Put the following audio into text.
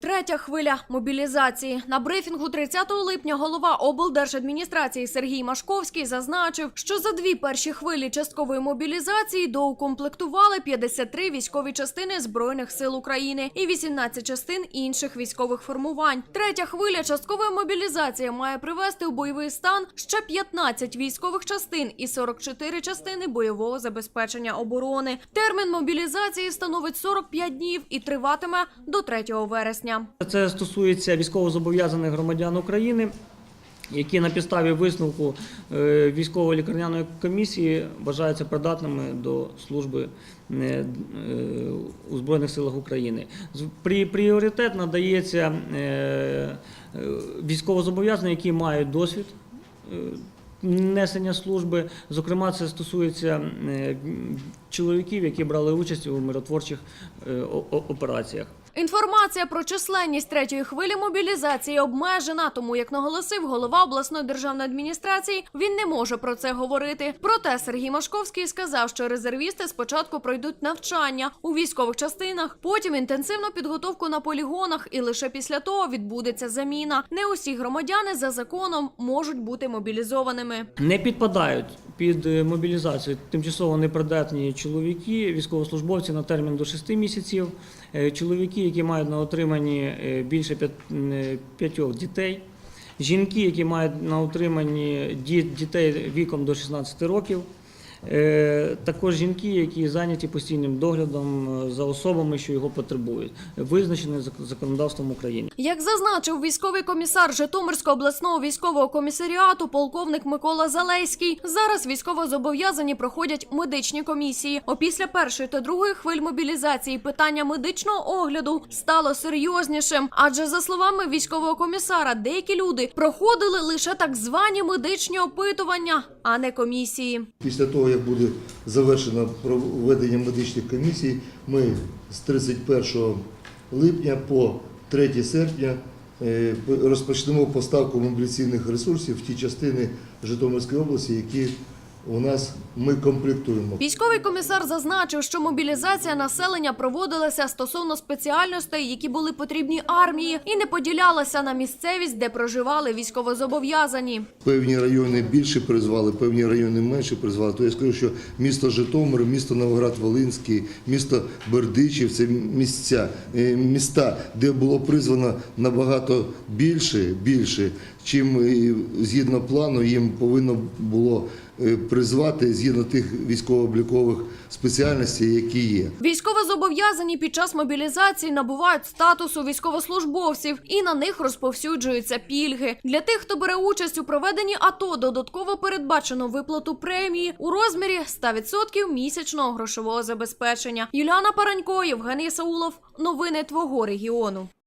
Третя хвиля мобілізації на брифінгу 30 липня голова облдержадміністрації Сергій Машковський зазначив, що за дві перші хвилі часткової мобілізації доукомплектували 53 військові частини збройних сил України і 18 частин інших військових формувань. Третя хвиля часткової мобілізації має привести у бойовий стан ще 15 військових частин і 44 частини бойового забезпечення оборони. Термін мобілізації становить 45 днів і триватиме до 3 вересня. Це стосується військовозобов'язаних громадян України, які на підставі висновку е, військово-лікарняної комісії вважаються придатними до служби е, е, у Збройних силах України. Пріоритет надається військовозобов'язаним, які мають досвід. Несення служби, зокрема, це стосується чоловіків, які брали участь у миротворчих операціях. Інформація про численність третьої хвилі мобілізації обмежена, тому як наголосив голова обласної державної адміністрації, він не може про це говорити. Проте Сергій Машковський сказав, що резервісти спочатку пройдуть навчання у військових частинах, потім інтенсивну підготовку на полігонах, і лише після того відбудеться заміна. Не усі громадяни за законом можуть бути мобілізованими. Не підпадають під е, мобілізацію тимчасово непридатні чоловіки, військовослужбовці на термін до 6 місяців, е, чоловіки, які мають на отриманні е, більше е, п'ятьох дітей, жінки, які мають на утриманні дітей віком до 16 років. Е, Також жінки, які зайняті постійним доглядом е, за особами, що його потребують, визначені законодавством України. Як зазначив військовий комісар Житомирського обласного військового комісаріату, полковник Микола Залеський, зараз військовозобов'язані проходять медичні комісії. Опісля першої та другої хвиль мобілізації питання медичного огляду стало серйознішим. Адже за словами військового комісара, деякі люди проходили лише так звані медичні опитування, а не комісії. Після того, як буде завершено проведення медичних комісій, ми з 31 липня по 3 серпня е, розпочнемо поставку мобіліційних ресурсів в ті частини Житомирської області, які у нас ми комплектуємо. Військовий комісар зазначив, що мобілізація населення проводилася стосовно спеціальностей, які були потрібні армії, і не поділялася на місцевість, де проживали військовозобов'язані. Певні райони більше призвали, певні райони менше призвали. То я скажу, що місто Житомир, місто Новоград-Волинський, місто Бердичів це місця, е, міста, де було призвано набагато більше, більше, чим згідно плану їм повинно було е, призвати згідно тих військово-облікових спеціальностей, які є. Військовозобов'язані під час мобілізації набувають статусу військовослужбовців і на них розповсюджуються пільги. Для тих, хто бере участь у проведенні АТО, додатково передбачено виплату премії у розмірі 100% місячного грошового забезпечення. Юліана Паранько, Євгеній Саулов. Новини твого регіону.